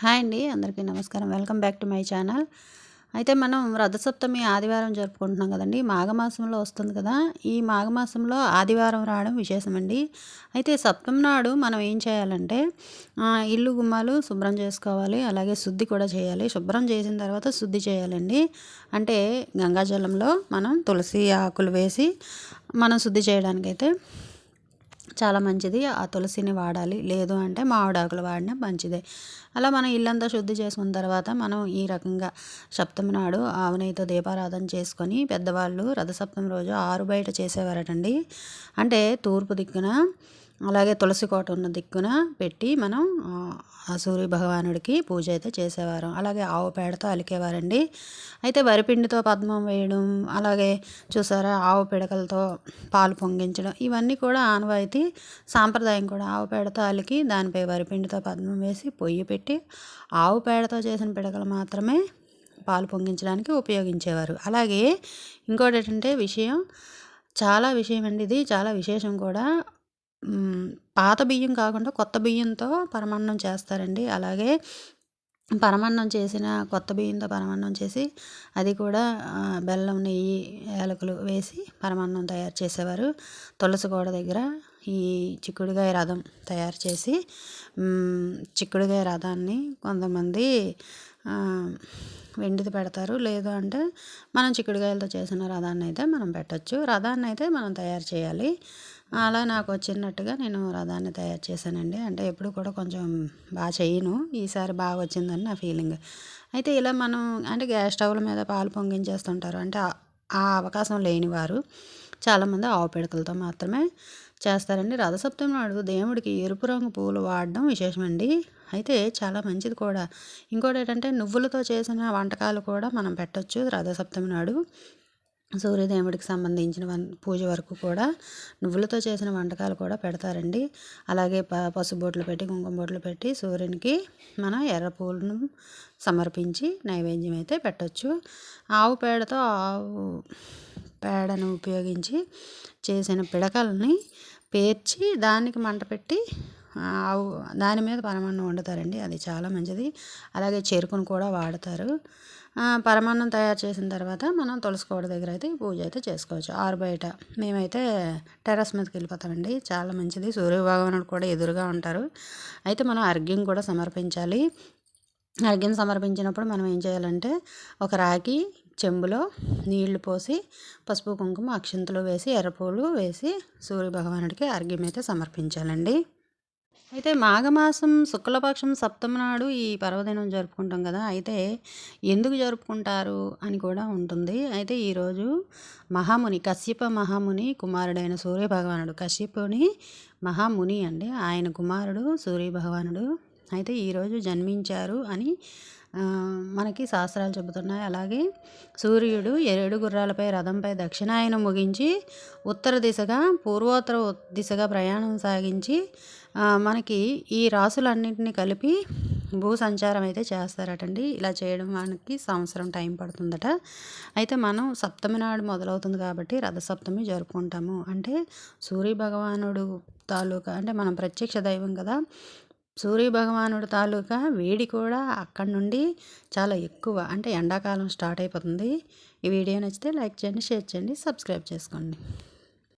Hi అండి అందరికీ నమస్కారం. Welcome back to my channel. అయితే మనం రథసప్తమి ఆదివారం జరుపుకుంటున్నాం కదండి మాఘమాసంలో వస్తుంది కదా. ఈ మాఘమాసంలో ఆదివారం రావడం విశేషమండి. అయితే సప్తమి నాడు మనం ఏం చేయాలంటే ఇల్లు గుమ్మాలు శుభ్రం చేసుకోవాలి అలాగే శుద్ధి కూడా చేయాలి. శుభ్రం చేసిన తర్వాత శుద్ధి చేయాలండి. అంటే గంగాజలంలో మనం తులసి ఆకులు వేసి మనం శుద్ధి చేయడానికైతే చాలా మంచిది. ఆ తులసిని వాడాలి. లేదు అంటే మామిడాకులు వాడినా మంచిదే. అలా మనం ఇల్లంతా శుద్ధి చేసుకున్న తర్వాత మనం ఈ రకంగా సప్తమి నాడు ఆవునైతో దీపారాధన చేసుకొని పెద్దవాళ్ళు రథసప్తమి రోజు ఆరు బయట చేసేవారటండి. అంటే తూర్పు దిక్కున అలాగే తులసి కోట ఉన్న దిక్కున పెట్టి మనం ఆ సూర్య భగవానుడికి పూజ అయితే చేసేవారు. అలాగే ఆవు పేడతో అలికేవారండి. అయితే వరిపిండితో పద్మం వేయడం అలాగే చూసారా ఆవు పిడకలతో పాలు పొంగించడం ఇవన్నీ కూడా ఆనవాయితీ సాంప్రదాయం కూడా. ఆవు పేడతో అలికి దానిపై వరిపిండితో పద్మం వేసి పొయ్యి పెట్టి ఆవు పేడతో చేసిన పిడకలు మాత్రమే పాలు పొంగించడానికి ఉపయోగించేవారు. అలాగే ఇంకోటి ఏంటంటే విషయం చాలా విషయం అండి ఇది చాలా విశేషం కూడా. పాత బియ్యం కాకుండా కొత్త బియ్యంతో పరమాన్నం చేస్తారండి. అలాగే పరమాన్నం చేసిన కొత్త బియ్యంతో పరమాన్నం చేసి అది కూడా బెల్లం నెయ్యి యాలకులు వేసి పరమాన్నం తయారు చేసేవారు. తులసి గోడ దగ్గర ఈ చిక్కుడుగాయ రథం తయారు చేసి చిక్కుడుగాయ రథాన్ని కొంతమంది వెండిది పెడతారు. లేదు అంటే మనం చిక్కుడుగాయలతో చేసిన రథాన్ని అయితే మనం పెట్టచ్చు. రథాన్ని అయితే మనం తయారు చేయాలి. అలా నాకు వచ్చినట్టుగా నేను రథాన్ని తయారు చేశానండి. అంటే ఎప్పుడు కూడా కొంచెం బాగా చేయను. ఈసారి బాగా వచ్చిందని నా ఫీలింగ్. అయితే ఇలా మనం అంటే గ్యాస్ స్టవ్ల మీద పాలు పొంగించేస్తుంటారు. అంటే ఆ అవకాశం లేని వారు చాలామంది ఆవు పిడకలతో మాత్రమే చేస్తారండి. రథసప్తమి నాడు దేవుడికి ఎరుపు రంగు పూలు వాడడం విశేషమండి. అయితే చాలా మంచిది కూడా. ఇంకోటి ఏంటంటే నువ్వులతో చేసిన వంటకాలు కూడా మనం పెట్టచ్చు రథసప్తమి నాడు. సూర్యదేవుడికి సంబంధించిన వన్ పూజ వరకు కూడా నువ్వులతో చేసిన వంటకాలు కూడా పెడతారండి. అలాగే ప పసుబొట్లు పెట్టి కుంకుమ బొట్లు పెట్టి సూర్యునికి మనం ఎర్ర పూలను సమర్పించి నైవేద్యం అయితే పెట్టచ్చు. ఆవు పేడతో ఆవు పేడను ఉపయోగించి చేసిన పిడకల్ని పేర్చి దానికి మంట పెట్టి ఆవు దాని మీద పరమాన్నం వండుతారండి. అది చాలా మంచిది. అలాగే చెరుకును కూడా వాడతారు. పరమాన్నం తయారు చేసిన తర్వాత మనం తులసికోట దగ్గర అయితే పూజ అయితే చేసుకోవచ్చు. ఆరు బయట మేమైతే టెర్రస్ మీదకి వెళ్ళిపోతామండి. చాలా మంచిది. సూర్యభగవానుడు కూడా ఎదురుగా ఉంటారు. అయితే మనం అర్ఘ్యం కూడా సమర్పించాలి. అర్ఘ్యం సమర్పించినప్పుడు మనం ఏం చేయాలంటే ఒక రాగి చెంబులో నీళ్ళు పోసి పసుపు కుంకుమ అక్షంతలు వేసి ఎర్రపూలు వేసి సూర్యభగవానుడికి అర్ఘ్యం అయితే సమర్పించాలండి. అయితే మాఘమాసం శుక్లపక్షం సప్తమి నాడు ఈ పర్వదినం జరుపుకుంటాం కదా అయితే ఎందుకు జరుపుకుంటారు అని కూడా ఉంటుంది. అయితే ఈరోజు మహాముని కశ్యప మహాముని కుమారుడైన సూర్యభగవానుడు కశ్యపుని మహాముని అండి. ఆయన కుమారుడు సూర్యభగవానుడు. అయితే ఈరోజు జన్మించారు అని మనకి శాస్త్రాలు చెబుతున్నాయి. అలాగే సూర్యుడు ఏడు గుర్రాలపై రథంపై దక్షిణాయనం ముగించి ఉత్తర దిశగా పూర్వోత్తర దిశగా ప్రయాణం సాగించి మనకి ఈ రాసులన్నింటినీ కలిపి భూ సంచారం అయితే చేస్తారటండి. ఇలా చేయడం మనకి సంవత్సరం టైం పడుతుందట. అయితే మనం సప్తమి నాడు మొదలవుతుంది కాబట్టి రథసప్తమి జరుపుకుంటాము. అంటే సూర్య భగవానుడు తాలూకా అంటే మనం ప్రత్యక్ష దైవం కదా సూర్యభగవానుడు తాలూకా వేడి కూడా అక్కడి నుండి చాలా ఎక్కువ అంటే ఎండాకాలం స్టార్ట్ అయిపోతుంది. ఈ వీడియో నచ్చితే లైక్ చేయండి షేర్ చేయండి సబ్స్క్రైబ్ చేసుకోండి.